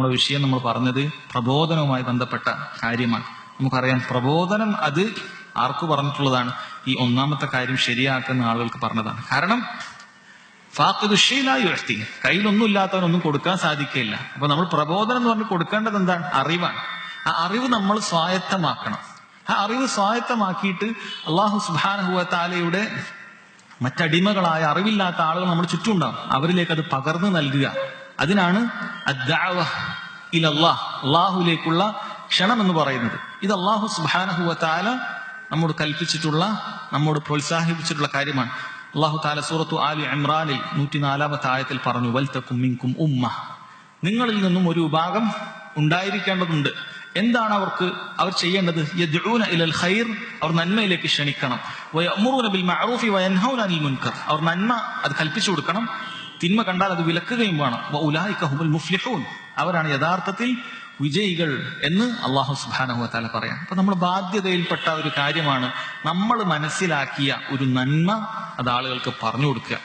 നമ്മുടെ വിഷയം നമ്മൾ പറഞ്ഞത് പ്രബോധനവുമായി ബന്ധപ്പെട്ട കാര്യമാണ്. നമുക്കറിയാം പ്രബോധനം അത് ആർക്ക് പറഞ്ഞിട്ടുള്ളതാണ്? ഈ ഒന്നാമത്തെ കാര്യം ശരിയാക്കുന്ന ആളുകൾക്ക് പറഞ്ഞതാണ്. കാരണം ഫാഖുദുഷയിലായി കയ്യിലൊന്നും ഇല്ലാത്തവനൊന്നും കൊടുക്കാൻ സാധിക്കില്ല. അപ്പൊ നമ്മൾ പ്രബോധനം എന്ന് പറഞ്ഞ് കൊടുക്കേണ്ടത് എന്താണ്? അറിവാണ്. ആ അറിവ് നമ്മൾ സ്വായത്തമാക്കണം. ആ അറിവ് സ്വായത്തമാക്കിയിട്ട് അള്ളാഹു സുബാനഹുവത്താലയുടെ മറ്റടിമകളായ അറിവില്ലാത്ത ആളുകൾ നമ്മുടെ ചുറ്റുമുണ്ടാവും അവരിലേക്ക് അത് പകർന്നു നൽകുക. അതിനാണ് അള്ളാഹുലേക്കുള്ള ക്ഷണം എന്ന് പറയുന്നത്. ഇത് അള്ളാഹു സുബാനഹുവ താല നമ്മോട് കൽപ്പിച്ചിട്ടുള്ള നമ്മോട് പ്രോത്സാഹിപ്പിച്ചിട്ടുള്ള കാര്യമാണ്. അള്ളാഹു താല സൂറത്തു ആലി ഇമ്രാനിൽ നൂറ്റിനാലാമത്തെ ആയത്തിൽ പറഞ്ഞു വൽത്തക്കും മിങ്കും ഉമ്മ. നിങ്ങളിൽ നിന്നും ഒരു വിഭാഗം ഉണ്ടായിരിക്കേണ്ടതുണ്ട്. എന്താണ് അവർക്ക് അവർ ചെയ്യേണ്ടത്? യദ്ഊന ഇലൽ ഖൈർ അവർ നന്മയിലേക്ക് ക്ഷണിക്കണം. വയഅ്മുറൂന ബിൽ മഅറൂഫി വയൻഹൗന അനിൽ മുൻകർ. അവർ നന്മ അത് കൽപ്പിച്ചു കൊടുക്കണം. തിന്മ കണ്ടാൽ അത് വിലക്കുകയും വേണം. വഉലായിക ഹുമുൽ മുഫ്ലിഹൂൻ. അവരാണ് യഥാർത്ഥത്തിൽ വിജയികൾ എന്ന് അള്ളാഹു സുബാനഹു പറയാം അപ്പൊ നമ്മൾ ബാധ്യതയിൽപ്പെട്ട ഒരു കാര്യമാണ് നമ്മൾ മനസ്സിലാക്കിയ ഒരു നന്മ അത് ആളുകൾക്ക് പറഞ്ഞു കൊടുക്കുക.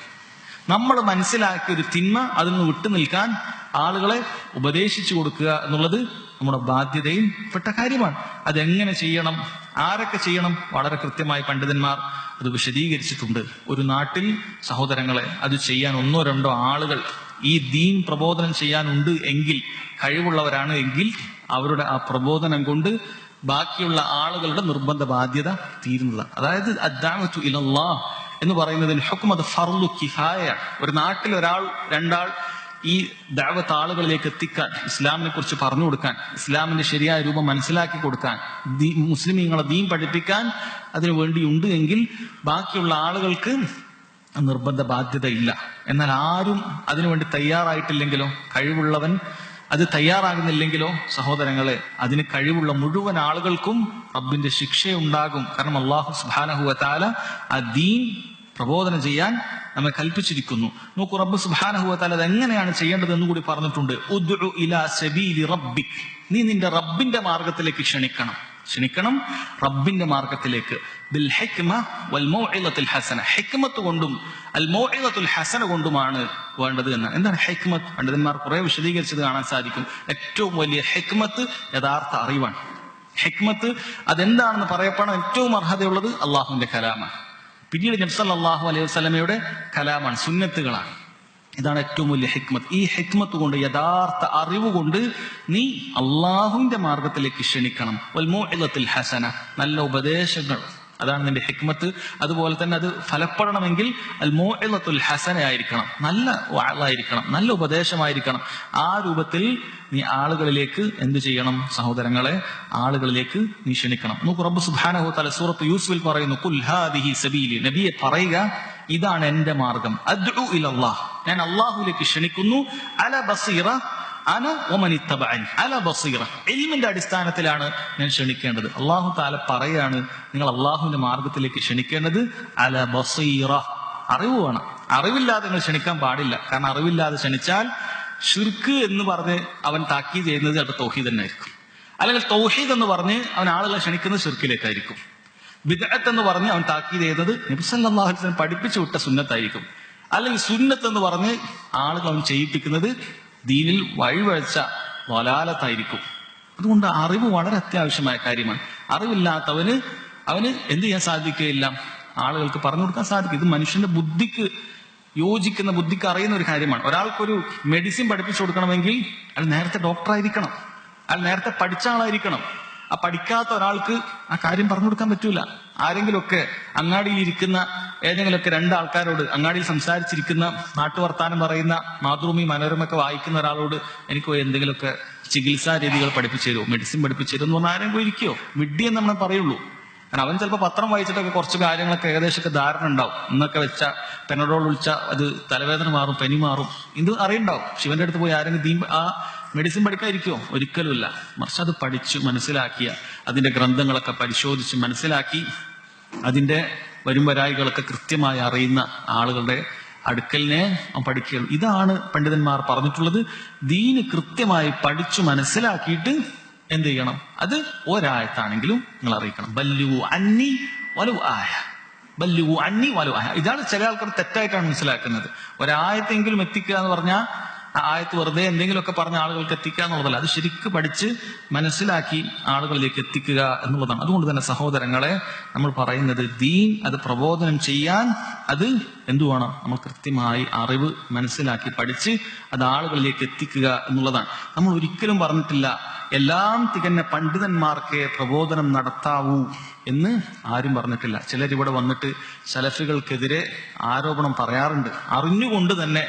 നമ്മൾ മനസ്സിലാക്കിയ ഒരു തിന്മ അതിൽ നിന്ന് വിട്ടു നിൽക്കാൻ ആളുകളെ ഉപദേശിച്ചു കൊടുക്കുക എന്നുള്ളത് നമ്മുടെ ബാധ്യതയിൽ പെട്ട കാര്യമാണ്. അതെങ്ങനെ ചെയ്യണം? ആരൊക്കെ ചെയ്യണം? വളരെ കൃത്യമായി പണ്ഡിതന്മാർ അത് വിശദീകരിച്ചിട്ടുണ്ട്. ഒരു നാട്ടിൽ സഹോദരങ്ങളെ അത് ചെയ്യാൻ ഒന്നോ രണ്ടോ ആളുകൾ ഈ ദീൻ പ്രബോധനം ചെയ്യാനുണ്ട് എങ്കിൽ കഴിവുള്ളവരാണ് എങ്കിൽ അവരുടെ ആ പ്രബോധനം കൊണ്ട് ബാക്കിയുള്ള ആളുകളുടെ നിർബന്ധ ബാധ്യത തീരുന്നതാണ് അതായത് അദ്ദാമത്തു ഇലല്ലാ എന്ന് പറയുന്നതിന് ഹുക്കുമത് ഫർലു കിഹായ. ഒരു നാട്ടിൽ ഒരാൾ രണ്ടാൾ ഈ ദാവത്ത് ആളുകളിലേക്ക് എത്തിക്കാൻ ഇസ്ലാമിനെ കുറിച്ച് പറഞ്ഞു കൊടുക്കാൻ ഇസ്ലാമിന്റെ ശരിയായ രൂപം മനസ്സിലാക്കി കൊടുക്കാൻ മുസ്ലിമീങ്ങളെ ദീൻ പഠിപ്പിക്കാൻ അതിനു വേണ്ടിയുണ്ട് എങ്കിൽ ബാക്കിയുള്ള ആളുകൾക്ക് നിർബന്ധ ബാധ്യത ഇല്ല എന്നാൽ ആരും അതിനുവേണ്ടി തയ്യാറായിട്ടില്ലെങ്കിലോ കഴിവുള്ളവൻ അത് തയ്യാറാകുന്നില്ലെങ്കിലോ സഹോദരങ്ങളെ അതിന് കഴിവുള്ള മുഴുവൻ ആളുകൾക്കും റബ്ബിന്റെ ശിക്ഷയുണ്ടാകും. കാരണം അള്ളാഹു സുബാനഹുവ താല ആ ദീൻ പ്രബോധനം ചെയ്യാൻ നമ്മെ കൽപ്പിച്ചിരിക്കുന്നു. നോക്കൂ റബ്ബ് സുബാനഹുവ തല അത് എങ്ങനെയാണ് ചെയ്യേണ്ടത് എന്ന് കൂടി പറഞ്ഞിട്ടുണ്ട്. ഉദ്ഉ ഇലാ സബീലി റബ്ബിക്. നീ നിന്റെ റബ്ബിന്റെ മാർഗത്തിലേക്ക് ക്ഷണിക്കണം. ക്ഷണിക്കണം റബ്ബിന്റെ മാർഗത്തിലേക്ക്. ബിൽ വൽ മൗഇലത്തുൽ ഹസന. ഹെക്മത്ത് കൊണ്ടും അൽ മൗഇലത്തുൽ ഹസന കൊണ്ടുമാണ് വേണ്ടത് എന്ന്. എന്താണ് ഹെക്മത്ത്? പണ്ഡിതന്മാർ കുറെ വിശദീകരിച്ചത് കാണാൻ സാധിക്കും. ഏറ്റവും വലിയ ഹെക്മത്ത് യഥാർത്ഥ അറിവാണ്. ഹെക്മത്ത് അതെന്താണെന്ന് പറയപ്പെടാൻ ഏറ്റവും അർഹതയുള്ളത് അള്ളാഹുവിന്റെ കലാമാണ്. പിന്നീട് നബ്സല്ലാഹു അലൈഹി വസ്ലമയുടെ കലാമാണ് സുന്നത്തുകളാണ്. ഇതാണ് ഏറ്റവും വലിയ ഹിക്മത്ത്. ഈ ഹിക്മത്ത് കൊണ്ട് യഥാർത്ഥ അറിവ് കൊണ്ട് നീ അള്ളാഹുവിന്റെ മാർഗത്തിലേക്ക് ക്ഷണിക്കണം. ഹസന. നല്ല ഉപദേശങ്ങൾ. അതാണ് നിന്റെ ഹിക്മത്ത്. അതുപോലെ തന്നെ അത് ഫലപ്പെടണമെങ്കിൽ അൽ മോഇലത്തുൽ ഹസന ആയിരിക്കണം. നല്ല വാളായിരിക്കണം. നല്ല ഉപദേശമായിരിക്കണം. ആ രൂപത്തിൽ നീ ആളുകളിലേക്ക് എന്ത് ചെയ്യണം സഹോദരങ്ങളെ? ആളുകളിലേക്ക് നീ ക്ഷണിക്കണം. നമുക്ക് റബ്ബ് സുബ്ഹാനഹു തല സൂറത്ത് യൂസുഫിൽ പറയുന്നു കുൽഹാദിഹി സബീലി. നബിയെ പറയുക ഇതാണ് എന്റെ മാർഗം. അദ്ഉ ഇലല്ലാഹ്. ഞാൻ അള്ളാഹുലേക്ക് ക്ഷണിക്കുന്നു അല ബസീറ ഒമനിത്തബഅനി അല ബസീറ. ഇൽമിന്റെ അടിസ്ഥാനത്തിലാണ് ഞാൻ ക്ഷണിക്കേണ്ടത്. അള്ളാഹു താല പറയാണ് നിങ്ങൾ അള്ളാഹുവിന്റെ മാർഗത്തിലേക്ക് ക്ഷണിക്കേണ്ടത് അല ബസീറ. അറിവ് വേണം. അറിവില്ലാതെ നിങ്ങൾ ക്ഷണിക്കാൻ പാടില്ല. കാരണം അറിവില്ലാതെ ക്ഷണിച്ചാൽ ഷിർക്ക് എന്ന് പറഞ്ഞ് അവൻ താക്കി ചെയ്യുന്നത് ചിലപ്പോൾ തൗഹീദ് തന്നെ ആയിരിക്കും. അല്ലെങ്കിൽ തൗഹീദ് എന്ന് പറഞ്ഞ് അവൻ ആളുകളെ ക്ഷണിക്കുന്നത് ഷിർക്കിലേക്കായിരിക്കും ബിദഅത്ത് എന്ന് പറഞ്ഞ് അവൻ താക്കി ചെയ്യുന്നത് നബിസല്ലാഹു അലൈഹി വസല്ലം പഠിപ്പിച്ചു വിട്ട സുന്നത്തായിരിക്കും. അല്ലെങ്കിൽ സുന്നത്ത് എന്ന് പറഞ്ഞ് ആളുകൾ അവൻ ചെയ്യിപ്പിക്കുന്നത് ദീനിൽ വഴിവഴച്ച വലാലത്തായിരിക്കും. അതുകൊണ്ട് അറിവ് വളരെ അത്യാവശ്യമായ കാര്യമാണ്. അറിവില്ലാത്തവന് അവന് എന്ത് ചെയ്യാൻ സാധിക്കുകയില്ല? ആളുകൾക്ക് പറഞ്ഞു കൊടുക്കാൻ സാധിക്കും. ഇത് മനുഷ്യന്റെ ബുദ്ധിക്ക് യോജിക്കുന്ന ബുദ്ധിക്ക് അറിയുന്ന ഒരു കാര്യമാണ്. ഒരാൾക്കൊരു മെഡിസിൻ പഠിപ്പിച്ചു കൊടുക്കണമെങ്കിൽ അയാൾ നേരത്തെ ഡോക്ടറായിരിക്കണം അയാൾ നേരത്തെ പഠിച്ച ആളായിരിക്കണം. ആ പഠിക്കാത്ത ഒരാൾക്ക് ആ കാര്യം പറഞ്ഞു കൊടുക്കാൻ പറ്റൂല. ആരെങ്കിലുമൊക്കെ അങ്ങാടിയിൽ ഇരിക്കുന്ന ഏതെങ്കിലുമൊക്കെ രണ്ടാൾക്കാരോട് അങ്ങാടിയിൽ സംസാരിച്ചിരിക്കുന്ന നാട്ടുവർത്താനം പറയുന്ന മാതൃഭൂമി മനോരമൊക്കെ വായിക്കുന്ന ഒരാളോട് എനിക്ക് എന്തെങ്കിലുമൊക്കെ ചികിത്സാ രീതികൾ പഠിപ്പിച്ചു തരുമോ? മെഡിസിൻ പഠിപ്പിച്ചു തരുമോ എന്ന് പറഞ്ഞാൽ ആരെങ്കിലും ഇരിക്കോ വിഡ്ഢി എന്ന് നമ്മൾ പറയുള്ളൂ. കാരണം അവൻ ചിലപ്പോൾ പത്രം വായിച്ചിട്ടൊക്കെ കുറച്ച് കാര്യങ്ങളൊക്കെ ഏകദേശമൊക്കെ ധാരണ ഉണ്ടാവും. ഇന്നൊക്കെ വെച്ച പെനഡോൾ വിളിച്ച അത് തലവേദന മാറും പനി മാറും. ഇത് അറിയണ്ടാവും. ശിവന്റെ അടുത്ത് പോയി ആരെങ്കിലും തീം ആ മെഡിസിൻ പഠിക്കാതിരിക്കുമോ ഒരിക്കലുമില്ല. മറിച്ച് അത് പഠിച്ചു മനസ്സിലാക്കിയ അതിന്റെ ഗ്രന്ഥങ്ങളൊക്കെ പരിശോധിച്ച് മനസ്സിലാക്കി അതിന്റെ വരും വരായികളൊക്കെ കൃത്യമായി അറിയുന്ന ആളുകളുടെ അടുക്കലിനെ പഠിക്കുകയുള്ളൂ ഇതാണ് പണ്ഡിതന്മാർ പറഞ്ഞിട്ടുള്ളത്. ദീന് കൃത്യമായി പഠിച്ചു മനസ്സിലാക്കിയിട്ട് എന്ത് ചെയ്യണം? അത് ഒരായത്താണെങ്കിലും നിങ്ങൾ അറിയിക്കണം. ബല്ലു അന്നി വലു ആയ. ബല്ലു അന്നി വലു ആയ. ഇതാണ് ചില ആൾക്കാർ തെറ്റായിട്ടാണ് മനസ്സിലാക്കുന്നത്. ഒരായത്തെങ്കിലും എത്തിക്കുക എന്ന് പറഞ്ഞാൽ ആയത്ത് വെറുതെ എന്തെങ്കിലുമൊക്കെ പറഞ്ഞ ആളുകൾക്ക് എത്തിക്കുക എന്നുള്ളതല്ല. അത് ശരിക്ക് പഠിച്ച് മനസ്സിലാക്കി ആളുകളിലേക്ക് എത്തിക്കുക എന്നുള്ളതാണ്. അതുകൊണ്ട് തന്നെ സഹോദരങ്ങളെ നമ്മൾ പറയുന്നത് ദീൻ അത് പ്രബോധനം ചെയ്യാൻ അത് എന്തുവാണ്? നമ്മൾ കൃത്യമായി അറിവ് മനസ്സിലാക്കി പഠിച്ച് അത് ആളുകളിലേക്ക് എത്തിക്കുക എന്നുള്ളതാണ്. നമ്മൾ ഒരിക്കലും പറഞ്ഞിട്ടില്ല എല്ലാം തികഞ്ഞ പണ്ഡിതന്മാർക്ക് പ്രബോധനം നടത്താവൂ എന്ന് ആരും പറഞ്ഞിട്ടില്ല. ചിലരിവിടെ വന്നിട്ട് സലഫികൾക്കെതിരെ ആരോപണം പറയാറുണ്ട്. അറിഞ്ഞുകൊണ്ട് തന്നെ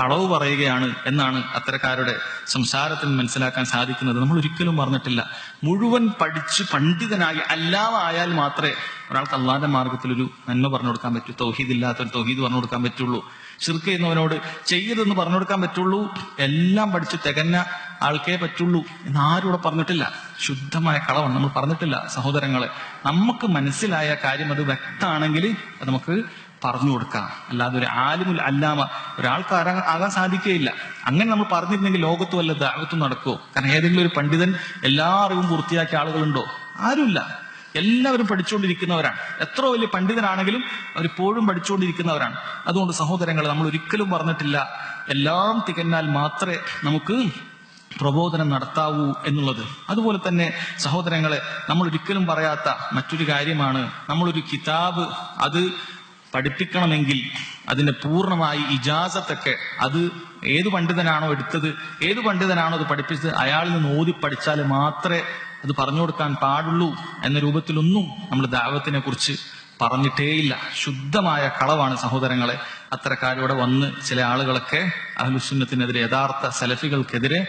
കളവ് പറയുകയാണ് എന്നാണ് അത്തരക്കാരുടെ സംസാരത്തിൽ മനസ്സിലാക്കാൻ സാധിക്കുന്നത്. നമ്മൾ ഒരിക്കലും പറഞ്ഞിട്ടില്ല മുഴുവൻ പഠിച്ച് പണ്ഡിതനായി അല്ലാതായാൽ മാത്രമേ ഒരാൾക്ക് അള്ളാന്റെ മാർഗത്തിൽ ഒരു നന്മ പറഞ്ഞു കൊടുക്കാൻ പറ്റൂ. തൗഹീദ് ഇല്ലാത്തൊരു തൗഹീദ് പറഞ്ഞു കൊടുക്കാൻ പറ്റുള്ളൂ. ശിർക്ക് ചെയ്യുന്നവനോട് ചെയ്യതെന്ന് പറഞ്ഞു കൊടുക്കാൻ പറ്റുള്ളൂ. എല്ലാം പഠിച്ച് തികഞ്ഞ ആൾക്കേ പറ്റുള്ളൂ എന്ന് ആരും ഇവിടെ പറഞ്ഞിട്ടില്ല. ശുദ്ധമായ കളവാണ്. നമ്മൾ പറഞ്ഞിട്ടില്ല സഹോദരങ്ങളെ. നമുക്ക് മനസ്സിലായ കാര്യം അത് വ്യക്തമാണെങ്കിൽ നമുക്ക് പറഞ്ഞു കൊടുക്കാം. അല്ലാതെ ഒരു ആലിമുൽ അല്ലാമ ഒരാൾക്ക് ആകാൻ സാധിക്കുകയില്ല. അങ്ങനെ നമ്മൾ പറഞ്ഞിരുന്നെങ്കിൽ ലോകത്ത് വല്ല ദാവത്തും നടക്കുമോ കാരണം ഏതെങ്കിലും ഒരു പണ്ഡിതൻ എല്ലാ അറിവും പൂർത്തിയാക്കിയ ആളുകളുണ്ടോ? ആരുമില്ല. എല്ലാവരും പഠിച്ചുകൊണ്ടിരിക്കുന്നവരാണ്. എത്ര വലിയ പണ്ഡിതനാണെങ്കിലും അവരിപ്പോഴും പഠിച്ചുകൊണ്ടിരിക്കുന്നവരാണ്. അതുകൊണ്ട് സഹോദരങ്ങൾ നമ്മൾ ഒരിക്കലും പറഞ്ഞിട്ടില്ല എല്ലാം തികഞ്ഞാൽ മാത്രമേ നമുക്ക് പ്രബോധനം നടത്താവൂ എന്നുള്ളത്. അതുപോലെ തന്നെ സഹോദരങ്ങളെ നമ്മൾ ഒരിക്കലും പറയാത്ത മറ്റൊരു കാര്യമാണ്. നമ്മളൊരു കിതാബ് അത് പഠിപ്പിക്കണമെങ്കിൽ അതിന്റെ പൂർണമായി ഇജാസത്തൊക്കെ അത് ഏത് പണ്ഡിതനാണോ എടുത്തത് ഏത് പണ്ഡിതനാണോ അത് പഠിപ്പിച്ചത് അയാളിൽ നിന്ന് ഓതി പഠിച്ചാൽ മാത്രമേ അത് പറഞ്ഞു കൊടുക്കാൻ പാടുള്ളൂ എന്ന രൂപത്തിലൊന്നും നമ്മൾ ദാവത്തിനെ കുറിച്ച് പറഞ്ഞിട്ടേയില്ല. ശുദ്ധമായ കളവാണ് സഹോദരങ്ങളെ. അത്തരക്കാരിവിടെ വന്ന് ചില ആളുകളൊക്കെ അഹ്ലുസുന്നത്തിനെതിരെ യഥാർത്ഥ സെലഫികൾക്കെതിരെ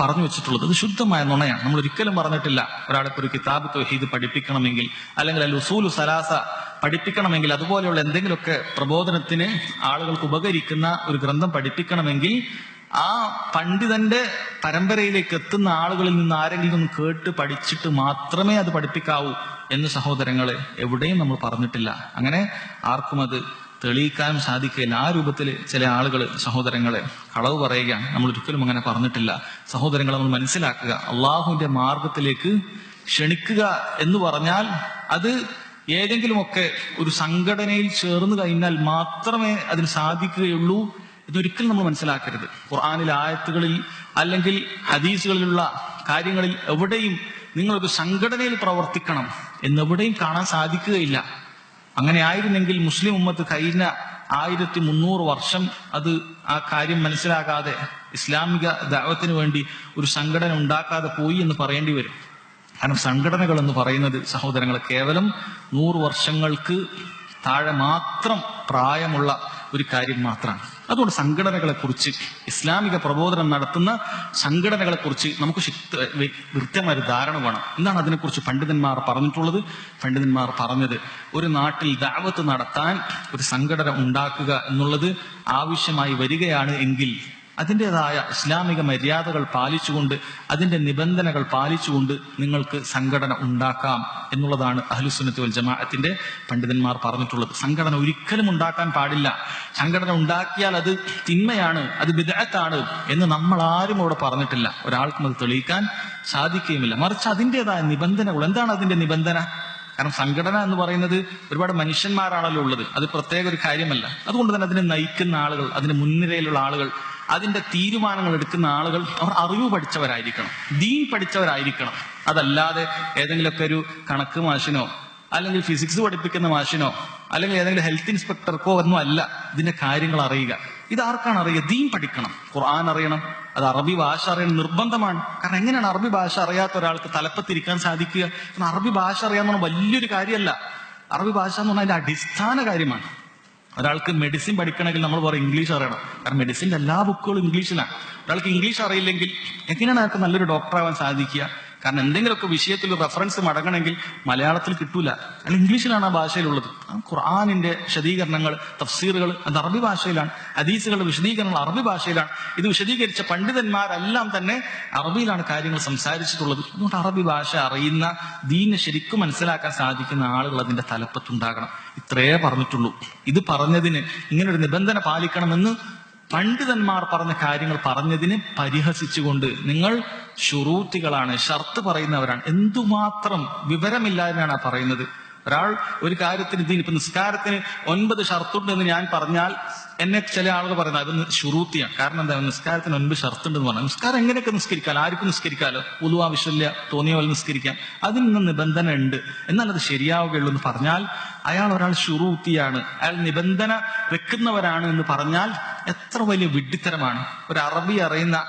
പറഞ്ഞു വെച്ചിട്ടുള്ളത് അത് ശുദ്ധമായ നുണയാണ്. നമ്മൾ ഒരിക്കലും പറഞ്ഞിട്ടില്ല. ഒരാളെ ഒരു കിതാബ് തൊഹീദ് പഠിപ്പിക്കണമെങ്കിൽ അല്ലെങ്കിൽ അൽ ഉസൂലു സലാസ പഠിപ്പിക്കണമെങ്കിൽ അതുപോലെയുള്ള എന്തെങ്കിലുമൊക്കെ പ്രബോധനത്തിന് ആളുകൾക്ക് ഉപകരിക്കുന്ന ഒരു ഗ്രന്ഥം പഠിപ്പിക്കണമെങ്കിൽ ആ പണ്ഡിതന്റെ പരമ്പരയിലേക്ക് എത്തുന്ന ആളുകളിൽ നിന്ന് ആരെങ്കിലും ഒന്ന് കേട്ട് പഠിച്ചിട്ട് മാത്രമേ അത് പഠിപ്പിക്കാവൂ എന്ന് സഹോദരങ്ങളെ എവിടെയും നമ്മൾ പറഞ്ഞിട്ടില്ല. അങ്ങനെ ആർക്കും അത് തെളിയിക്കാനും സാധിക്കില്ല ആ രൂപത്തിൽ ചില ആളുകൾ സഹോദരങ്ങളെ കളവ് പറയുകയാണ്. നമ്മൾ ഒരിക്കലും അങ്ങനെ പറഞ്ഞിട്ടില്ല. സഹോദരങ്ങളെ നമ്മൾ മനസ്സിലാക്കുക. അള്ളാഹുവിന്റെ മാർഗത്തിലേക്ക് ക്ഷണിക്കുക എന്ന് പറഞ്ഞാൽ അത് ഏതെങ്കിലുമൊക്കെ ഒരു സംഘടനയിൽ ചേർന്ന് കഴിഞ്ഞാൽ മാത്രമേ അതിന് സാധിക്കുകയുള്ളൂ ഇതൊരിക്കലും നമ്മൾ മനസ്സിലാക്കരുത്. ഖുർആാനിൽ ആയത്തുകളിൽ അല്ലെങ്കിൽ ഹദീസുകളിലുള്ള കാര്യങ്ങളിൽ എവിടെയും നിങ്ങളൊരു സംഘടനയിൽ പ്രവർത്തിക്കണം എന്നെവിടെയും കാണാൻ സാധിക്കുകയില്ല. അങ്ങനെ ആയിരുന്നെങ്കിൽ മുസ്ലിം ഉമ്മത്ത് കഴിഞ്ഞ ആയിരത്തി മുന്നൂറ് വർഷം അത് ആ കാര്യം മനസ്സിലാകാതെ ഇസ്ലാമിക ദാവത്തിന് വേണ്ടി ഒരു സംഘടന ഉണ്ടാക്കാതെ പോയി എന്ന് പറയേണ്ടി വരും. കാരണം സംഘടനകൾ എന്ന് പറയുന്നത് സഹോദരങ്ങൾ കേവലം നൂറ് വർഷങ്ങൾക്ക് താഴെ മാത്രം പ്രായമുള്ള ഒരു കാര്യം മാത്രമാണ്. അതുകൊണ്ട് സംഘടനകളെ കുറിച്ച് ഇസ്ലാമിക പ്രബോധനം നടത്തുന്ന സംഘടനകളെ കുറിച്ച് നമുക്ക് കൃത്യമായ ഒരു ധാരണ വേണം. എന്താണ് അതിനെക്കുറിച്ച് പണ്ഡിതന്മാർ പറഞ്ഞിട്ടുള്ളത്? പണ്ഡിതന്മാർ പറഞ്ഞത് ഒരു നാട്ടിൽ ദാവത്ത് നടത്താൻ ഒരു സംഘടന ഉണ്ടാക്കുക എന്നുള്ളത് ആവശ്യമായി വരികയാണ് എങ്കിൽ അതിന്റെതായ ഇസ്ലാമിക മര്യാദകൾ പാലിച്ചുകൊണ്ട് അതിന്റെ നിബന്ധനകൾ പാലിച്ചുകൊണ്ട് നിങ്ങൾക്ക് സംഘടന ഉണ്ടാക്കാം എന്നുള്ളതാണ് അഹ്ലുസുനത്ത് വൽ ജമാഅത്തിന്റെ പണ്ഡിതന്മാർ പറഞ്ഞിട്ടുള്ളത്. സംഘടന ഒരിക്കലും ഉണ്ടാക്കാൻ പാടില്ല. സംഘടന ഉണ്ടാക്കിയാൽ അത് തിന്മയാണ് അത് വിദഗ്ധാണ് എന്ന് നമ്മൾ ആരും അവിടെ പറഞ്ഞിട്ടില്ല. ഒരാൾക്കും അത് തെളിയിക്കാൻ സാധിക്കുകയുമില്ല. മറിച്ച് അതിന്റെതായ നിബന്ധനകൾ. എന്താണ് അതിന്റെ നിബന്ധന? കാരണം സംഘടന എന്ന് പറയുന്നത് ഒരുപാട് മനുഷ്യന്മാരാണല്ലോ ഉള്ളത്. അത് പ്രത്യേക ഒരു കാര്യമല്ല. അതുകൊണ്ട് തന്നെ അതിനെ നയിക്കുന്ന ആളുകൾ അതിന് മുൻനിരയിലുള്ള ആളുകൾ അതിന്റെ തീരുമാനങ്ങൾ എടുക്കുന്ന ആളുകൾ അവർ അറിവ് പഠിച്ചവരായിരിക്കണം. ദീൻ പഠിച്ചവരായിരിക്കണം. അതല്ലാതെ ഏതെങ്കിലുമൊക്കെ ഒരു കണക്ക് മാഷിനോ അല്ലെങ്കിൽ ഫിസിക്സ് പഠിപ്പിക്കുന്ന മാഷിനോ അല്ലെങ്കിൽ ഏതെങ്കിലും ഹെൽത്ത് ഇൻസ്പെക്ടർക്കോ ഒന്നും അല്ല ഇതിന്റെ കാര്യങ്ങൾ അറിയുക. ഇത് ആർക്കാണ് അറിയുക? ദീൻ പഠിക്കണം. ഖുർആൻ അറിയണം. അത് അറബി ഭാഷ അറിയണം. നിർബന്ധമാണ്. കാരണം എങ്ങനെയാണ് അറബി ഭാഷ അറിയാത്ത ഒരാൾക്ക് തലപ്പത്തിരിക്കാൻ സാധിക്കുക? അറബി ഭാഷ അറിയാന്ന് പറഞ്ഞാൽ വലിയൊരു കാര്യമല്ല. അറബി ഭാഷ എന്ന് പറഞ്ഞാൽ അതിന്റെ അടിസ്ഥാന കാര്യമാണ്. ഒരാൾക്ക് മെഡിസിൻ പഠിക്കണമെങ്കിൽ നമ്മൾ പറയും ഇംഗ്ലീഷ് അറിയണം. കാരണം മെഡിസിന്റെ എല്ലാ ബുക്കുകളും ഇംഗ്ലീഷിലാണ് ഒരാൾക്ക് ഇംഗ്ലീഷ് അറിയില്ലെങ്കിൽ എങ്ങനെയാണ് അയാൾക്ക് നല്ലൊരു ഡോക്ടറാവാൻ സാധിക്കുക? കാരണം എന്തെങ്കിലുമൊക്കെ വിഷയത്തിൽ റെഫറൻസ് മടങ്ങണമെങ്കിൽ മലയാളത്തിൽ കിട്ടൂല. അല്ല ഇംഗ്ലീഷിലാണ് ആ ഭാഷയിലുള്ളത്. ഖുർആാനിന്റെ വിശദീകരണങ്ങൾ തഫ്സീറുകൾ അത് അറബി ഭാഷയിലാണ്. ഹദീസുകളുടെ വിശദീകരണങ്ങൾ അറബി ഭാഷയിലാണ്. ഇത് വിശദീകരിച്ച പണ്ഡിതന്മാരെല്ലാം തന്നെ അറബിയിലാണ് കാര്യങ്ങൾ സംസാരിച്ചിട്ടുള്ളത്. അതുകൊണ്ട് അറബി ഭാഷ അറിയുന്ന ദീനെ ശരിക്കും മനസ്സിലാക്കാൻ സാധിക്കുന്ന ആളുകൾ അതിന്റെ തലപ്പത്തുണ്ടാകണം. ഇത്രയേ പറഞ്ഞിട്ടുള്ളൂ. ഇത് പറഞ്ഞതിന് ഇങ്ങനൊരു നിബന്ധന പാലിക്കണമെന്ന് പണ്ഡിതന്മാർ പറഞ്ഞ കാര്യങ്ങൾ പറഞ്ഞതിനെ പരിഹസിച്ചുകൊണ്ട് നിങ്ങൾ ഷുറൂത്തികളാണ് ഷർത്ത് പറയുന്നവരാണ്. എന്തുമാത്രം വിവരമില്ലായ്മയാണ് പറയുന്നത്. ഒരാൾ ഒരു കാര്യത്തിന് ഇതിന് ഇപ്പൊ നിസ്കാരത്തിന് ഒൻപത് ഷർത്തുണ്ട് എന്ന് ഞാൻ പറഞ്ഞാൽ എന്നെ ചില ആളുകൾ പറയുന്നത് അത് ഷുറൂത്തിയാണ് കാരണം എന്താ? നിസ്കാരത്തിന് ഒൻപത് ഷർത്തുണ്ട് എന്ന് പറഞ്ഞു നിസ്കാരം എങ്ങനെയൊക്കെ നിസ്കരിക്കാലോ? ആർക്കും നിസ്കരിക്കാലോ? ആവശ്യമില്ല തോന്നിയ പോലെ നിസ്കരിക്കാം. അതിൽ നിന്ന് നിബന്ധന ഉണ്ട്. എന്നാൽ അത് ശരിയാവുകയുള്ളൂ എന്ന് പറഞ്ഞാൽ അയാൾ ഒരാൾ ഷുറൂത്തിയാണ് അയാൾ നിബന്ധന വെക്കുന്നവരാണ് എന്ന് പറഞ്ഞാൽ എത്ര വലിയ വിഡ്ഢിത്തരമാണ്. ഒരു അറബി അറിയുന്ന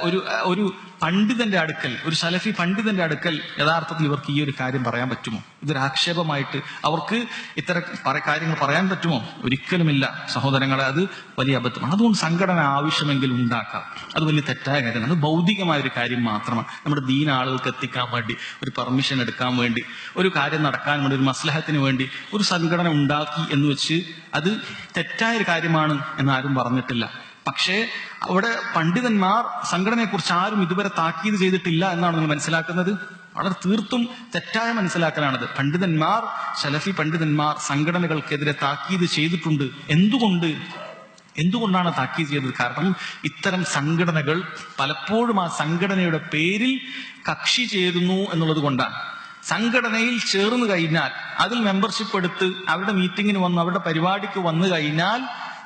ഒരു ഒരു പണ്ഡിതന്റെ അടുക്കൽ ഒരു സലഫി പണ്ഡിതന്റെ അടുക്കൽ യഥാർത്ഥത്തിൽ ഇവർക്ക് ഈ ഒരു കാര്യം പറയാൻ പറ്റുമോ? ഇതൊരു ആക്ഷേപമായിട്ട് അവർക്ക് ഇത്തരം കാര്യങ്ങൾ പറയാൻ പറ്റുമോ? ഒരിക്കലുമില്ല. സഹോദരങ്ങളെ അത് വലിയ അബദ്ധമാണ്. അതുകൊണ്ട് സംഘടന ആവശ്യമെങ്കിൽ ഉണ്ടാക്കാം. അത് വലിയ തെറ്റായ കാര്യമാണ്. അത് ഭൗതികമായ ഒരു കാര്യം മാത്രമാണ്. നമ്മുടെ ദീന ആളുകൾക്ക് എത്തിക്കാൻ വേണ്ടി ഒരു പെർമിഷൻ എടുക്കാൻ വേണ്ടി ഒരു കാര്യം നടക്കാൻ വേണ്ടി ഒരു മസ്ലഹത്തിന് വേണ്ടി ഒരു സംഘടന ഉണ്ടാക്കി എന്ന് വെച്ച് അത് തെറ്റായ കാര്യമാണ് എന്നാരും പറഞ്ഞിട്ടില്ല. പക്ഷേ അവിടെ പണ്ഡിതന്മാർ സംഘടനയെ കുറിച്ച് ആരും ഇതുവരെ താക്കീത് ചെയ്തിട്ടില്ല എന്നാണ് നിങ്ങൾ മനസ്സിലാക്കുന്നത്? വളരെ തീർത്തും തെറ്റായ മനസ്സിലാക്കലാണത്. പണ്ഡിതന്മാർ ശലഫി പണ്ഡിതന്മാർ സംഘടനകൾക്കെതിരെ താക്കീത് ചെയ്തിട്ടുണ്ട്. എന്തുകൊണ്ട്? എന്തുകൊണ്ടാണ് താക്കീത് ചെയ്തത്? കാരണം ഇത്തരം സംഘടനകൾ പലപ്പോഴും ആ സംഘടനയുടെ പേരിൽ കക്ഷി ചേരുന്നു എന്നുള്ളത് കൊണ്ടാണ്. സംഘടനയിൽ ചേർന്ന് കഴിഞ്ഞാൽ അതിൽ മെമ്പർഷിപ്പ് എടുത്ത് അവരുടെ മീറ്റിങ്ങിന് വന്ന് അവരുടെ പരിപാടിക്ക് വന്നു കഴിഞ്ഞാൽ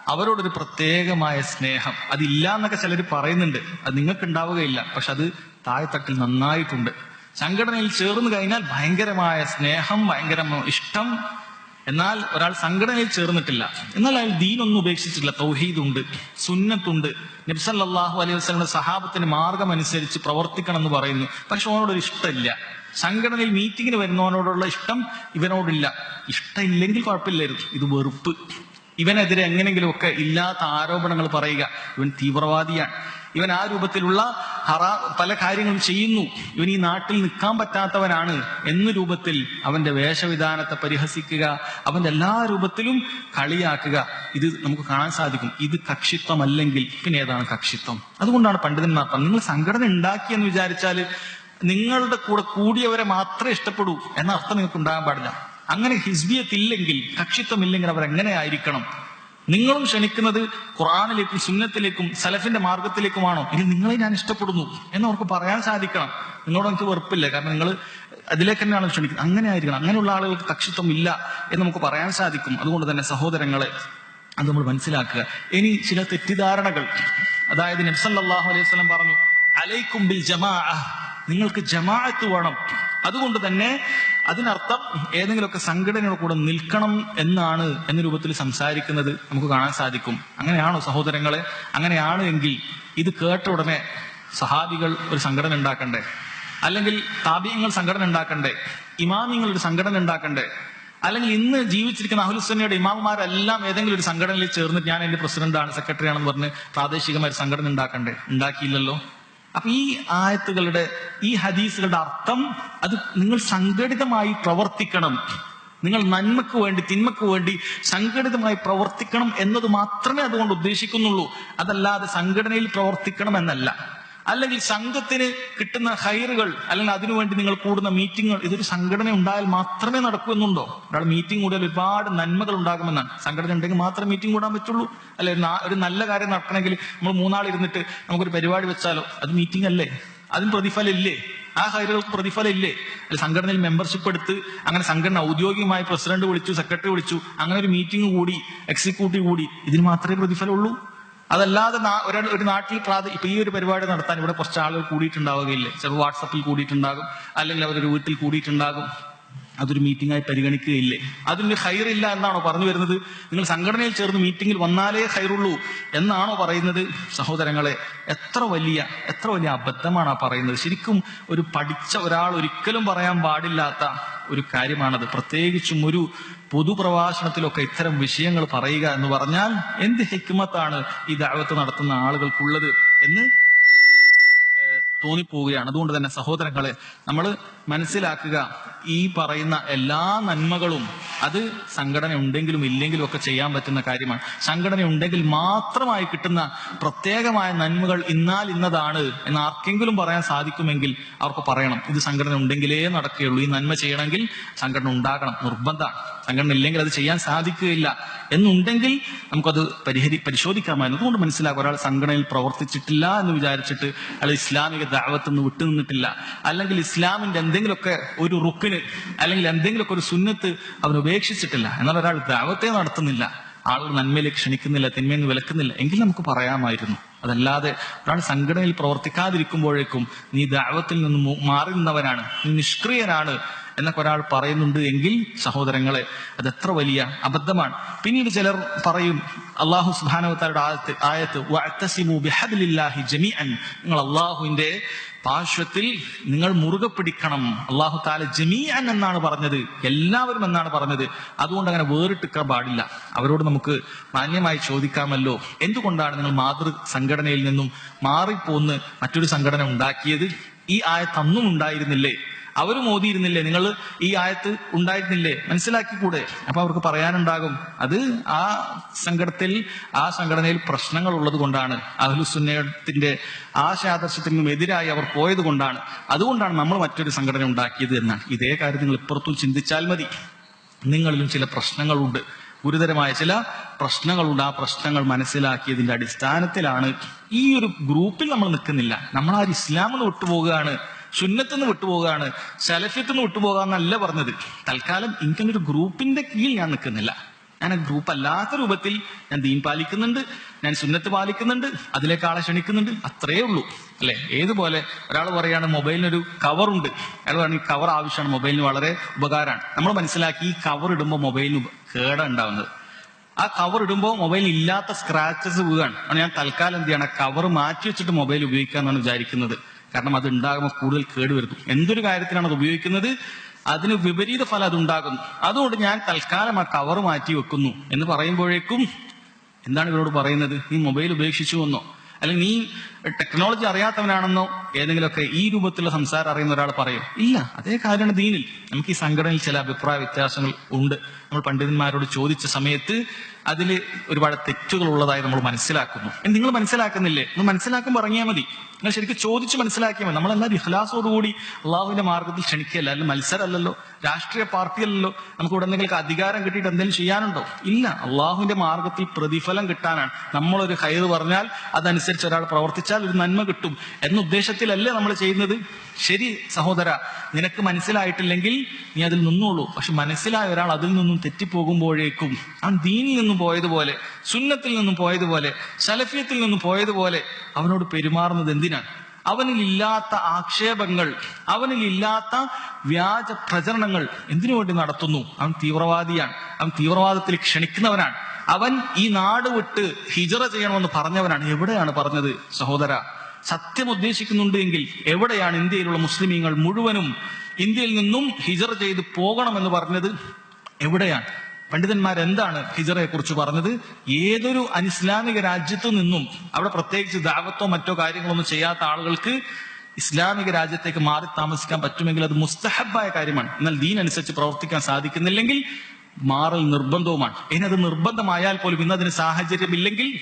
അവരോടൊരു പ്രത്യേകമായ സ്നേഹം. അതില്ല എന്നൊക്കെ ചിലർ പറയുന്നുണ്ട്. അത് നിങ്ങൾക്ക് ഉണ്ടാവുകയില്ല പക്ഷെ അത് താഴെത്തട്ടിൽ നന്നായിട്ടുണ്ട്. സംഘടനയിൽ ചേർന്ന് കഴിഞ്ഞാൽ ഭയങ്കരമായ സ്നേഹം ഭയങ്കര ഇഷ്ടം. എന്നാൽ ഒരാൾ സംഘടനയിൽ ചേർന്നിട്ടില്ല. എന്നാൽ അയാൾ ദീനൊന്നും ഉപേക്ഷിച്ചിട്ടില്ല. തൗഹീദുണ്ട് സുന്നത്തുണ്ട്. നബ്സല്ലാഹു അലൈഹി വസ്ലമിന്റെ സഹാബത്തിന്റെ മാർഗം അനുസരിച്ച് പ്രവർത്തിക്കണം എന്ന് പറയുന്നു. പക്ഷെ അവനോടൊരു ഇഷ്ടമില്ല സംഘടനയിൽ മീറ്റിങ്ങിന് വരുന്നവനോടുള്ള ഇഷ്ടം ഇവനോടില്ല. ഇഷ്ടമില്ലെങ്കിൽ കുഴപ്പമില്ലായിരുന്നു. ഇത് വെറുപ്പ്. ഇവനെതിരെ എങ്ങനെങ്കിലുമൊക്കെ ഇല്ലാത്ത ആരോപണങ്ങൾ പറയുക. ഇവൻ തീവ്രവാദിയാണ്. ഇവൻ ആ രൂപത്തിലുള്ള ഹറാ പല കാര്യങ്ങളും ചെയ്യുന്നു. ഇവൻ ഈ നാട്ടിൽ നിൽക്കാൻ പറ്റാത്തവനാണ്. എന്ന രൂപത്തിൽ അവന്റെ വേഷവിധാനത്തെ പരിഹസിക്കുക അവന്റെ എല്ലാ രൂപത്തിലും കളിയാക്കുക. ഇത് നമുക്ക് കാണാൻ സാധിക്കും. ഇത് കക്ഷിത്വമല്ലെങ്കിൽ പിന്നെ ഏതാണ് കക്ഷിത്വം? അതുകൊണ്ടാണ് പണ്ഡിതന്മാർ നിങ്ങൾ സംഘടന ഉണ്ടാക്കി എന്ന് വിചാരിച്ചാൽ നിങ്ങളുടെ കൂടെ കൂടിയവരെ മാത്രമേ ഇഷ്ടപ്പെടൂ എന്ന അർത്ഥം നിങ്ങൾക്ക് ഉണ്ടാകാൻ പാടില്ല. അങ്ങനെ ഹിസ്ബിയത്തില്ലെങ്കിൽ കക്ഷിത്വമില്ലെങ്കിൽ അവർ എങ്ങനെ ആയിരിക്കണം? നിങ്ങളും ക്ഷണിക്കുന്നത് ഖുറാനിലേക്കും സുന്നത്തിലേക്കും സലഫിന്റെ മാർഗത്തിലേക്കുമാണോ? ഇനി നിങ്ങളെ ഞാൻ ഇഷ്ടപ്പെടുന്നു എന്ന് അവർക്ക് പറയാൻ സാധിക്കണം. നിങ്ങളോട് എനിക്ക് വെറുപ്പില്ല. കാരണം നിങ്ങൾ അതിലേക്ക് തന്നെയാണ് ക്ഷണിക്കുന്നത്. അങ്ങനെ ആയിരിക്കണം. അങ്ങനെയുള്ള ആളുകൾക്ക് കക്ഷിത്വം ഇല്ല എന്ന് നമുക്ക് പറയാൻ സാധിക്കും. അതുകൊണ്ട് തന്നെ സഹോദരങ്ങളെ അത് നമ്മൾ മനസ്സിലാക്കുക. ഇനി ചില തെറ്റിദ്ധാരണകൾ. അതായത് നബ്സല്ലാഹു അലൈഹി വസല്ലം പറഞ്ഞു അലൈക്കും ബിൽ ജമാ നിങ്ങൾക്ക് ജമാഅത്ത് വേണം. അതുകൊണ്ട് തന്നെ അതിനർത്ഥം ഏതെങ്കിലുമൊക്കെ സംഘടനയുടെ കൂടെ നിൽക്കണം എന്നാണ് എന്ന രൂപത്തിൽ സംസാരിക്കുന്നത് നമുക്ക് കാണാൻ സാധിക്കും. അങ്ങനെയാണോ സഹോദരങ്ങളെ? അങ്ങനെയാണ് എങ്കിൽ ഇത് കേട്ട ഉടനെ സഹാബികൾ ഒരു സംഘടന ഉണ്ടാക്കണ്ടേ? അല്ലെങ്കിൽ താപീയങ്ങൾ സംഘടന ഉണ്ടാക്കണ്ടേ? ഇമാമിങ്ങൾ ഒരു സംഘടന ഉണ്ടാക്കണ്ടേ? അല്ലെങ്കിൽ ഇന്ന് ജീവിച്ചിരിക്കുന്ന അഹുലുസന്നയുടെ ഇമാമുമാരെല്ലാം ഏതെങ്കിലും ഒരു സംഘടനയിൽ ചേർന്നിട്ട് ഞാൻ എന്റെ പ്രസിഡന്റാണ് സെക്രട്ടറി ആണെന്ന് പറഞ്ഞ് പ്രാദേശികമായ സംഘടന ഉണ്ടാക്കണ്ടേ? ഉണ്ടാക്കിയില്ലല്ലോ? അപ്പൊ ഈ ആയത്തുകളുടെ ഈ ഹദീസുകളുടെ അർത്ഥം അത് നിങ്ങൾ സംഘടിതമായി പ്രവർത്തിക്കണം. നിങ്ങൾ നന്മക്ക് വേണ്ടി തിന്മക്ക് വേണ്ടി സംഘടിതമായി പ്രവർത്തിക്കണം എന്നത് മാത്രമേ അതുകൊണ്ട് ഉദ്ദേശിക്കുന്നുള്ളൂ. അതല്ലാതെ സംഘടനയിൽ പ്രവർത്തിക്കണം എന്നല്ല. അല്ലെങ്കിൽ സംഘത്തിന് കിട്ടുന്ന ഹൈറുകൾ അല്ലെങ്കിൽ അതിനുവേണ്ടി നിങ്ങൾ കൂടുന്ന മീറ്റിങ്ങുകൾ ഇതൊരു സംഘടന ഉണ്ടായാൽ മാത്രമേ നടക്കൂ എന്നുണ്ടോ? ഒരാൾ മീറ്റിംഗ് കൂടിയാൽ ഒരുപാട് നന്മകൾ ഉണ്ടാകുമെന്നാണ്. സംഘടന ഉണ്ടെങ്കിൽ മാത്രമേ മീറ്റിംഗ് കൂടാൻ പറ്റുള്ളൂ. അല്ലെ ഒരു നല്ല കാര്യം നടക്കണമെങ്കിൽ നമ്മൾ മൂന്നാൾ ഇരുന്നിട്ട് നമുക്കൊരു പരിപാടി വെച്ചാലോ? അത് മീറ്റിംഗ് അല്ലേ? അതിന് പ്രതിഫലം ഇല്ലേ ആ ഹൈറുകൾക്ക് പ്രതിഫലം ഇല്ലേ അല്ല സംഘടനയിൽ മെമ്പർഷിപ്പ് എടുത്ത് അങ്ങനെ സംഘടന ഔദ്യോഗികമായി പ്രസിഡന്റ് വിളിച്ചു സെക്രട്ടറി വിളിച്ചു അങ്ങനെ ഒരു മീറ്റിംഗ് കൂടി എക്സിക്യൂട്ടീവ് കൂടി ഇതിന് മാത്രമേ പ്രതിഫലമുള്ളൂ? അതല്ലാതെ ഒരു നാട്ടിൽ ക്ലാസ് ഇപ്പൊ ഈ ഒരു പരിപാടി നടത്താൻ ഇവിടെ കുറച്ച് ആളുകൾ കൂടിയിട്ടുണ്ടാവുകയില്ലേ? ചിലപ്പോൾ വാട്സപ്പിൽ കൂടിയിട്ടുണ്ടാകും. അല്ലെങ്കിൽ അവരൊരു വീട്ടിൽ കൂടിയിട്ടുണ്ടാകും. അതൊരു മീറ്റിംഗ് ആയി പരിഗണിക്കുകയില്ലേ? അതിന് ഇല്ല എന്നാണോ പറഞ്ഞു വരുന്നത്? നിങ്ങൾ സംഘടനയിൽ ചേർന്ന് മീറ്റിംഗിൽ വന്നാലേ ഹൈറുള്ളൂ എന്നാണോ പറയുന്നത്? സഹോദരങ്ങളെ എത്ര വലിയ എത്ര വലിയ അബദ്ധമാണ് ആ പറയുന്നത്. ശരിക്കും ഒരു പഠിച്ച ഒരാൾ ഒരിക്കലും പറയാൻ പാടില്ലാത്ത ഒരു കാര്യമാണത്. പ്രത്യേകിച്ചും ഒരു പൊതുപ്രഭാഷണത്തിലൊക്കെ ഇത്തരം വിഷയങ്ങൾ പറയുക എന്ന് പറഞ്ഞാൽ എന്ത് ഹിക്മത്താണ് ഈ ദാവത്ത് നടത്തുന്ന ആളുകൾക്കുള്ളത് എന്ന് തോന്നിപ്പോവുകയാണ്. അതുകൊണ്ട് തന്നെ സഹോദരങ്ങളെ നമ്മൾ മനസ്സിലാക്കുക ഈ പറയുന്ന എല്ലാ നന്മകളും അത് സംഘടന ഉണ്ടെങ്കിലും ഇല്ലെങ്കിലും ഒക്കെ ചെയ്യാൻ പറ്റുന്ന കാര്യമാണ്. സംഘടന ഉണ്ടെങ്കിൽ മാത്രമായി കിട്ടുന്ന പ്രത്യേകമായ നന്മകൾ ഇന്നാൽ ഇന്നതാണ് എന്ന് ആർക്കെങ്കിലും പറയാൻ സാധിക്കുമെങ്കിൽ അവർക്ക് പറയണം. ഇത് സംഘടന ഉണ്ടെങ്കിലേ നടക്കുകയുള്ളൂ. ഈ നന്മ ചെയ്യണമെങ്കിൽ സംഘടന ഉണ്ടാകണം. നിർബന്ധമാണ്. സംഘടന ഇല്ലെങ്കിൽ അത് ചെയ്യാൻ സാധിക്കുകയില്ല എന്നുണ്ടെങ്കിൽ നമുക്കത് പരിഹരി പരിശോധിക്കാമായിരുന്നു. അതുകൊണ്ട് മനസ്സിലാക്കുക ഒരാൾ സംഘടനയിൽ പ്രവർത്തിച്ചിട്ടില്ല എന്ന് വിചാരിച്ചിട്ട് അയാൾ ഇസ്ലാമിക ദാവത്ത് നിന്ന് വിട്ടുനിന്നിട്ടില്ല. അല്ലെങ്കിൽ ഇസ്ലാമിന്റെ എന്തെങ്കിലുമൊക്കെ ഒരു റുക്കിന് അല്ലെങ്കിൽ എന്തെങ്കിലുമൊക്കെ ഒരു സുന്നത്ത് അവൻ ഉപേക്ഷിച്ചിട്ടില്ല. എന്നാൽ ഒരാൾ ദാവത്തെ നടത്തുന്നില്ല. ആളുകൾ നന്മയിലേക്ക് ക്ഷണിക്കുന്നില്ല തിന്മയിൽ നിന്ന് വിലക്കുന്നില്ല. എങ്കിൽ നമുക്ക് പറയാമായിരുന്നു. അതല്ലാതെ ഒരാൾ സംഘടനയിൽ പ്രവർത്തിക്കാതിരിക്കുമ്പോഴേക്കും നീ ദാവത്തിൽ നിന്ന് മാറി നിന്നവനാണ് നീ നിഷ്ക്രിയനാണ് എന്നൊക്കെ ഒരാൾ പറയുന്നുണ്ട് എങ്കിൽ സഹോദരങ്ങളെ അത് എത്ര വലിയ അബദ്ധമാണ്. പിന്നീട് ചിലർ പറയും അള്ളാഹു സുബാനവത്താരുടെ ആയത്ത് നിങ്ങൾ അള്ളാഹുവിന്റെ പാർശ്വത്തിൽ നിങ്ങൾ മുറുകെ പിടിക്കണം. അള്ളാഹു താല ജമീഅൻ എന്നാണ് പറഞ്ഞത് എല്ലാവരും എന്നാണ് പറഞ്ഞത്. അതുകൊണ്ട് അങ്ങനെ വേറിട്ടിക്കാൻ പാടില്ല. അവരോട് നമുക്ക് മാന്യമായി ചോദിക്കാമല്ലോ. എന്തുകൊണ്ടാണ് നിങ്ങൾ മാതൃ സംഘടനയിൽ നിന്നും മാറിപ്പോന്ന് മറ്റൊരു സംഘടന ഉണ്ടാക്കിയത്? ഈ ആയത്ത് അന്നും ഉണ്ടായിരുന്നില്ലേ? അവരും ഓതിയിരുന്നില്ലേ നിങ്ങൾ ഈ ആയത്ത് ഉണ്ടായിരുന്നില്ലേ മനസ്സിലാക്കിക്കൂടെ? അപ്പൊ അവർക്ക് പറയാനുണ്ടാകും അത് ആ സംഘടനത്തിൽ ആ സംഘടനയിൽ പ്രശ്നങ്ങൾ ഉള്ളത് കൊണ്ടാണ്. അഹ്ലുസുന്നത്തിന്റെ ആശയാദർശത്തിനും എതിരായി അവർ പോയത് കൊണ്ടാണ്. അതുകൊണ്ടാണ് നമ്മൾ മറ്റൊരു സംഘടന ഉണ്ടാക്കിയത് എന്നാണ്. ഇതേ കാര്യം നിങ്ങൾ ഇപ്പുറത്തും ചിന്തിച്ചാൽ മതി. നിങ്ങളിലും ചില പ്രശ്നങ്ങളുണ്ട്. ഗുരുതരമായ ചില പ്രശ്നങ്ങളുണ്ട്. ആ പ്രശ്നങ്ങൾ മനസ്സിലാക്കിയതിന്റെ അടിസ്ഥാനത്തിലാണ് ഈ ഒരു ഗ്രൂപ്പിൽ നമ്മൾ നിൽക്കുന്നില്ല. നമ്മൾ ആ ഒരു ഇസ്ലാമിൽ വിട്ടുപോകുകയാണ്. സുന്നത്തുനിന്ന് വിട്ടുപോകുകയാണ് സലഫ്യത്തുനിന്ന് വിട്ടുപോകാന്നല്ല പറഞ്ഞത്. തൽക്കാലം എനിക്കൊരു ഗ്രൂപ്പിന്റെ കീഴിൽ ഞാൻ നിൽക്കുന്നില്ല. ഞാൻ ആ ഗ്രൂപ്പ് അല്ലാത്ത രൂപത്തിൽ ഞാൻ ദീൻ പാലിക്കുന്നുണ്ട് ഞാൻ സുന്നത്ത് പാലിക്കുന്നുണ്ട് അതിലേക്ക് ആളെ ക്ഷണിക്കുന്നുണ്ട് അത്രേ ഉള്ളൂ. അല്ലെ? ഏതുപോലെ ഒരാൾ പറയാണ് മൊബൈലിനൊരു കവറുണ്ട്. അയാൾ പറയുന്നത് ഈ കവർ ആവശ്യമാണ് മൊബൈലിന് വളരെ ഉപകാരമാണ്. നമ്മൾ മനസ്സിലാക്കി ഈ കവർ ഇടുമ്പോൾ മൊബൈലിന് കേട ഉണ്ടാവുന്നത്. ആ കവർ ഇടുമ്പോൾ മൊബൈലിൽ ഇല്ലാത്ത സ്ക്രാച്ചസ് വീഴാണ് ഞാൻ തൽക്കാലം എന്ത് ചെയ്യണം കവർ മാറ്റി വെച്ചിട്ട് മൊബൈൽ ഉപയോഗിക്കാന്നാണ് വിചാരിക്കുന്നത്. കാരണം അത് ഉണ്ടാകുമ്പോൾ കൂടുതൽ കേട് വരുന്നു. എന്തൊരു കാര്യത്തിനാണ് അത് ഉപയോഗിക്കുന്നത്? അതിന് വിപരീത ഫലം അത് ഉണ്ടാകുന്നു അതുകൊണ്ട് ഞാൻ തൽക്കാലം ആ കവർ മാറ്റി വെക്കുന്നു എന്ന് പറയുമ്പോഴേക്കും എന്താണ് ഇവരോട് പറയുന്നത്? നീ മൊബൈൽ ഉപേക്ഷിച്ചു എന്നോ അല്ലെങ്കിൽ നീ ടെക്നോളജി അറിയാത്തവനാണെന്നോ ഏതെങ്കിലുമൊക്കെ ഈ രൂപത്തിലുള്ള സംസാരം അറിയുന്ന ഒരാൾ പറയും. ഇല്ല അതേ കാര്യമാണ് ദീനിൽ. നമുക്ക് ഈ സംഘടനയിൽ ചില അഭിപ്രായ വ്യത്യാസങ്ങൾ ഉണ്ട്. നമ്മൾ പണ്ഡിതന്മാരോട് ചോദിച്ച സമയത്ത് അതിൽ ഒരുപാട് തെറ്റുകൾ ഉള്ളതായി നമ്മൾ മനസ്സിലാക്കുന്നു. നിങ്ങൾ മനസ്സിലാക്കുന്നില്ലേ? നിങ്ങൾ മനസ്സിലാക്കുമ്പോൾ ഇറങ്ങിയാൽ മതി. നിങ്ങൾ ശരിക്കും ചോദിച്ച് മനസ്സിലാക്കിയാൽ മതി. നമ്മളെല്ലാം ഇഖ്ലാസോടുകൂടി അള്ളാഹുവിന്റെ മാർഗത്തിൽ ക്ഷണിക്കുകയല്ല അല്ലെങ്കിൽ മത്സരമല്ലല്ലോ. രാഷ്ട്രീയ പാർട്ടിയല്ലല്ലോ. നമുക്ക് ഇവിടെ എന്തെങ്കിലും അധികാരം കിട്ടിയിട്ട് എന്തെങ്കിലും ചെയ്യാനുണ്ടോ? ഇല്ല അള്ളാഹുവിന്റെ മാർഗത്തിൽ പ്രതിഫലം കിട്ടാനാണ്. നമ്മളൊരു ഹൈറ് പറഞ്ഞാൽ അതനുസരിച്ച് ഒരാൾ പ്രവർത്തിച്ചാൽ ഒരു നന്മ കിട്ടും എന്ന ഉദ്ദേശത്തിലല്ലേ നമ്മൾ ചെയ്യുന്നത്? ശരി സഹോദര നിനക്ക് മനസ്സിലായിട്ടില്ലെങ്കിൽ നീ അതിൽ നിന്നോളൂ. പക്ഷെ മനസ്സിലായ ഒരാൾ അതിൽ നിന്നും തെറ്റിപ്പോകുമ്പോഴേക്കും ആ ദീനിൽ നിന്നും പോയതുപോലെ സുന്നത്തിൽ നിന്നും പോയതുപോലെ സലഫിയത്തിൽ നിന്നും പോയതുപോലെ അവനോട് പെരുമാറുന്നത് എന്തിനാണ്? അവനിൽ ഇല്ലാത്ത ആക്ഷേപങ്ങൾ അവനിൽ ഇല്ലാത്ത വ്യാജ പ്രചരണങ്ങൾ എന്തിനു വേണ്ടി നടത്തുന്നു? അവൻ തീവ്രവാദിയാണ്. അവൻ തീവ്രവാദത്തിൽ ക്ഷണിക്കുന്നവനാണ്. അവൻ ഈ നാട് വിട്ട് ഹിജറ ചെയ്യണമെന്ന് പറഞ്ഞവനാണ്. എവിടെയാണ് പറഞ്ഞത് സഹോദര? സത്യം ഉദ്ദേശിക്കുന്നുണ്ട് എങ്കിൽ എവിടെയാണ് ഇന്ത്യയിലുള്ള മുസ്ലിമീങ്ങൾ മുഴുവനും ഇന്ത്യയിൽ നിന്നും ഹിജറ ചെയ്ത് പോകണമെന്ന് പറഞ്ഞത്? എവിടെയാണ്? പണ്ഡിതന്മാർ എന്താണ് ഹിജറയെ കുറിച്ച് പറഞ്ഞത്? ഏതൊരു അനിസ്ലാമിക രാജ്യത്തു നിന്നും അവിടെ പ്രത്യേകിച്ച് ദാവത്തോ മറ്റോ കാര്യങ്ങളൊന്നും ചെയ്യാത്ത ആളുകൾക്ക് ഇസ്ലാമിക രാജ്യത്തേക്ക് മാറി താമസിക്കാൻ പറ്റുമെങ്കിൽ അത് മുസ്തഹബായ കാര്യമാണ്. എന്നാൽ ദീൻ അനുസരിച്ച് പ്രവർത്തിക്കാൻ സാധിക്കുന്നില്ലെങ്കിൽ മാറൽ നിർബന്ധവുമാണ്. ഇനി അത് നിർബന്ധമായാൽ പോലും ഇന്ന് അതിന് സാഹചര്യമില്ലെങ്കിൽ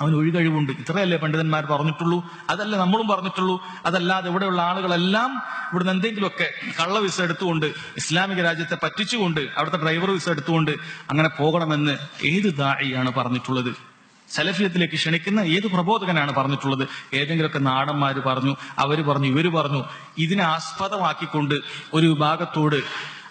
അവൻ ഒഴികഴിവുണ്ട്. ഇത്രയല്ലേ പണ്ഡിതന്മാർ പറഞ്ഞിട്ടുള്ളൂ? അതല്ല നമ്മളും പറഞ്ഞിട്ടുള്ളൂ. അതല്ലാതെ ഇവിടെയുള്ള ആളുകളെല്ലാം ഇവിടുന്ന് എന്തെങ്കിലുമൊക്കെ കള്ള വിസ എടുത്തുകൊണ്ട് ഇസ്ലാമിക രാജ്യത്തെ പറ്റിച്ചുകൊണ്ട് അവിടുത്തെ ഡ്രൈവർ വിസ എടുത്തുകൊണ്ട് അങ്ങനെ പോകണമെന്ന് ഏത് ദാഴിയാണ് പറഞ്ഞിട്ടുള്ളത്? സലഫിയത്തിലേക്ക് ക്ഷണിക്കുന്ന ഏത് പ്രബോധകനാണ് പറഞ്ഞിട്ടുള്ളത്? ഏതെങ്കിലുമൊക്കെ നാടന്മാര് പറഞ്ഞു അവർ പറഞ്ഞു ഇവർ പറഞ്ഞു. ഇതിനെ ആസ്പദമാക്കിക്കൊണ്ട് ഒരു വിഭാഗത്തോട്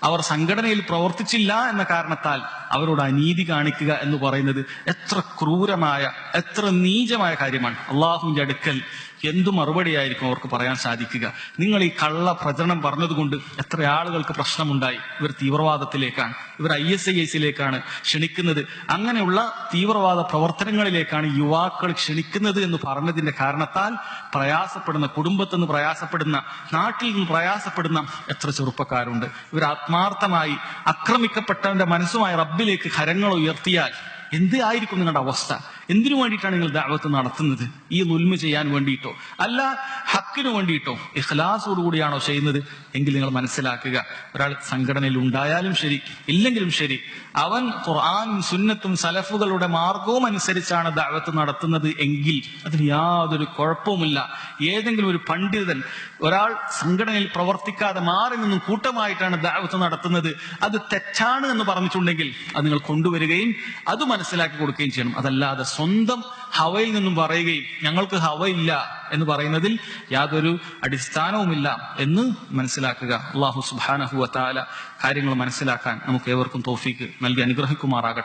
അവർ സംഘടനയിൽ പ്രവർത്തിച്ചില്ല എന്ന കാരണത്താൽ അവരോട് അനീതി കാണിക്കുക എന്ന് പറയുന്നത് എത്ര ക്രൂരമായ എത്ര നീചമായ കാര്യമാണ്. അള്ളാഹുവിന്റെ അടുക്കൽ എന്തു മറുപടിയായിരിക്കും അവർക്ക് പറയാൻ സാധിക്കുക? നിങ്ങൾ ഈ കള്ള പ്രചരണം പറഞ്ഞതുകൊണ്ട് എത്ര ആളുകൾക്ക് പ്രശ്നമുണ്ടായി? ഇവർ തീവ്രവാദത്തിലേക്കാണ്. ഇവർ ഐ എസ് ഐ എസിലേക്കാണ് ക്ഷണിക്കുന്നത്. അങ്ങനെയുള്ള തീവ്രവാദ പ്രവർത്തനങ്ങളിലേക്കാണ് യുവാക്കൾ ക്ഷണിക്കുന്നത് എന്ന് പറഞ്ഞതിന്റെ കാരണത്താൽ പ്രയാസപ്പെടുന്ന കുടുംബത്തിൽ നിന്ന് പ്രയാസപ്പെടുന്ന നാട്ടിൽ നിന്ന് പ്രയാസപ്പെടുന്ന എത്ര ചെറുപ്പക്കാരുണ്ട്. ഇവർ ആത്മാർത്ഥമായി ആക്രമിക്കപ്പെട്ടവന്റെ മനസ്സുമായി റബ്ബിലേക്ക് കരങ്ങൾ ഉയർത്തിയാൽ എന്ത് ആയിരിക്കും നിങ്ങളുടെ അവസ്ഥ? എന്തിനു വേണ്ടിയിട്ടാണ് നിങ്ങൾ ദാവത്ത് നടത്തുന്നത്? ഈ നുൽമ ചെയ്യാൻ വേണ്ടിയിട്ടോ? അല്ല ഹക്കിന് വേണ്ടിയിട്ടോ? ഇഖ്ലാസോടുകൂടിയാണോ ചെയ്യുന്നത്? എങ്കിൽ നിങ്ങൾ മനസ്സിലാക്കുക ഒരാൾ സംഘടനയിൽ ഉണ്ടായാലും ശരി ഇല്ലെങ്കിലും ശരി അവൻ ഖുർആാനും സുന്നത്തും സലഫുകളുടെ മാർഗവും അനുസരിച്ചാണ് ദാവത്ത് നടത്തുന്നത് എങ്കിൽ അതിന് യാതൊരു കുഴപ്പവുമില്ല. ഏതെങ്കിലും ഒരു പണ്ഡിതൻ ഒരാൾ സംഘടനയിൽ പ്രവർത്തിക്കാതെ മാറി നിന്നും കൂട്ടമായിട്ടാണ് ദാവത്ത് നടത്തുന്നത് അത് തെറ്റാണ് എന്ന് പറഞ്ഞിട്ടുണ്ടെങ്കിൽ അത് നിങ്ങൾ കൊണ്ടുവരികയും അത് മനസ്സിലാക്കി കൊടുക്കുകയും ചെയ്യണം. അതല്ലാതെ സ്വന്തം ഹവയിൽ നിന്നും പറയുകയും ഞങ്ങൾക്ക് ഹവ ഇല്ല എന്ന് പറയുന്നതിൽ യാതൊരു അടിസ്ഥാനവുമില്ല എന്ന് മനസ്സിലാക്കുക. അള്ളാഹു സുബാനഹുവ താല കാര്യങ്ങൾ മനസ്സിലാക്കാൻ നമുക്ക് ഏവർക്കും തോഫീക്ക് നൽകി അനുഗ്രഹിക്കുമാറാകട്ടെ.